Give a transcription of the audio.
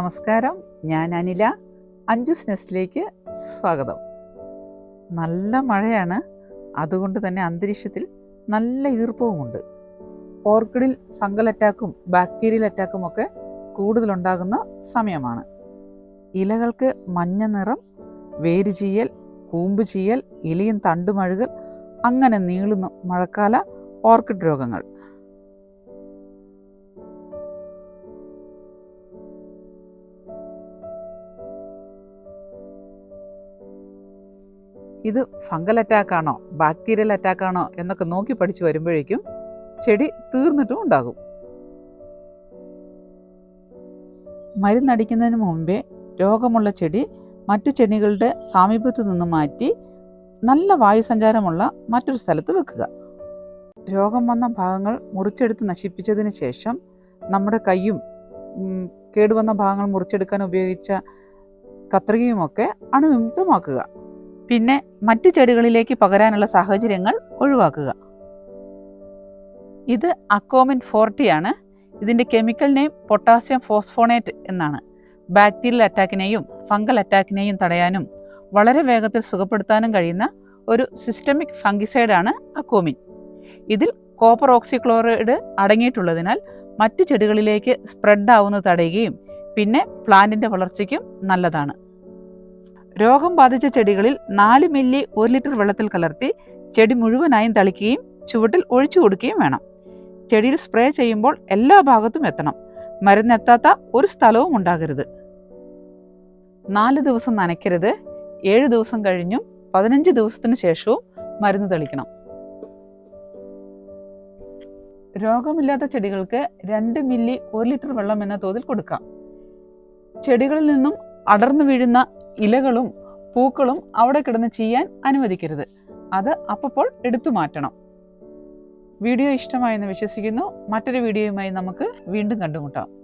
നമസ്കാരം. ഞാൻ അനില. അഞ്ജുസ് നെസ്റ്റിലേക്ക് സ്വാഗതം. നല്ല മഴയാണ്. അതുകൊണ്ട് തന്നെ അന്തരീക്ഷത്തിൽ നല്ല ഈർപ്പവുമുണ്ട് ഓർക്കിഡിൽ ഫംഗൽ അറ്റാക്കും ബാക്ടീരിയൽ അറ്റാക്കും ഒക്കെ കൂടുതലുണ്ടാകുന്ന സമയമാണ്. ഇലകൾക്ക് മഞ്ഞ നിറം വേര് ചീയൽ കൂമ്പ് ചീയൽ ഇലയും തണ്ടുമഴുകൽ അങ്ങനെ നീളുന്ന മഴക്കാല ഓർക്കിഡ് രോഗങ്ങൾ. ഇത് ഫംഗൽ അറ്റാക്കാണോ ബാക്ടീരിയൽ അറ്റാക്കാണോ എന്നൊക്കെ നോക്കി പഠിച്ചു വരുമ്പോഴേക്കും ചെടി തീർന്നിട്ടും ഉണ്ടാകും. മരുന്നടിക്കുന്നതിന് മുമ്പേ രോഗമുള്ള ചെടി മറ്റു ചെടികളുടെ സാമീപ്യത്തു നിന്ന് മാറ്റി നല്ല വായുസഞ്ചാരമുള്ള മറ്റൊരു സ്ഥലത്ത് വെക്കുക. രോഗം വന്ന ഭാഗങ്ങൾ മുറിച്ചെടുത്ത് നശിപ്പിച്ചതിന് ശേഷം നമ്മുടെ കൈയും കേടുവന്ന ഭാഗങ്ങൾ മുറിച്ചെടുക്കാൻ ഉപയോഗിച്ച കത്രികയുമൊക്കെ അണുവിമുക്തമാക്കുക. പിന്നെ മറ്റു ചെടികളിലേക്ക് പകരാനുള്ള സാഹചര്യങ്ങൾ ഒഴിവാക്കുക. ഇത് അക്കോമിൻ ഫോർട്ടിയാണ് ഇതിന്റെ കെമിക്കൽ നെയിം പൊട്ടാസ്യം ഫോസ്ഫോണേറ്റ് എന്നാണ്. ബാക്ടീരിയൽ അറ്റാക്കിനെയും ഫംഗൽ അറ്റാക്കിനെയും തടയാനും വളരെ വേഗത്തിൽ സുഖപ്പെടുത്താനും കഴിയുന്ന ഒരു സിസ്റ്റമിക് ഫംഗിസൈഡാണ് അക്കോമിൻ ഇതിൽ കോപ്പർ ഓക്സിക്ലോറൈഡ് അടങ്ങിയിട്ടുള്ളതിനാൽ മറ്റ് ചെടികളിലേക്ക് സ്പ്രെഡ് ആവുന്നത് തടയുകയും പിന്നെ പ്ലാന്റിന്റെ വളർച്ചയ്ക്കും നല്ലതാണ്. രോഗം ബാധിച്ച ചെടികളിൽ നാല് മില്ലി ഒരു ലിറ്റർ വെള്ളത്തിൽ കലർത്തി ചെടി മുഴുവനായും തളിക്കുകയും ചുവട്ടിൽ ഒഴിച്ചു കൊടുക്കുകയും വേണം. ചെടിയിൽ സ്പ്രേ ചെയ്യുമ്പോൾ എല്ലാ ഭാഗത്തും എത്തണം. മരുന്നെത്താത്ത ഒരു സ്ഥലവും ഉണ്ടാകരുത്. നാല് ദിവസം നനയ്ക്കരുത്. ഏഴ് ദിവസം കഴിഞ്ഞും പതിനഞ്ച് ദിവസത്തിന് ശേഷവും മരുന്ന് തളിക്കണം. രോഗമില്ലാത്ത ചെടികൾക്ക് രണ്ട് മില്ലി ഒരു ലിറ്റർ വെള്ളം എന്ന തോതിൽ കൊടുക്കാം. ചെടികളിൽ നിന്നും അടർന്നു വീഴുന്ന ഇലകളും പൂക്കളും അവിടെ കിടന്ന് ചെയ്യാൻ അനുവദിക്കരുത്. അത് അപ്പോൾ എടുത്തു മാറ്റണം. വീഡിയോ ഇഷ്ടമായെന്ന് വിശ്വസിക്കുന്നു. മറ്റൊരു വീഡിയോയുമായി നമുക്ക് വീണ്ടും കണ്ടുമുട്ടാം.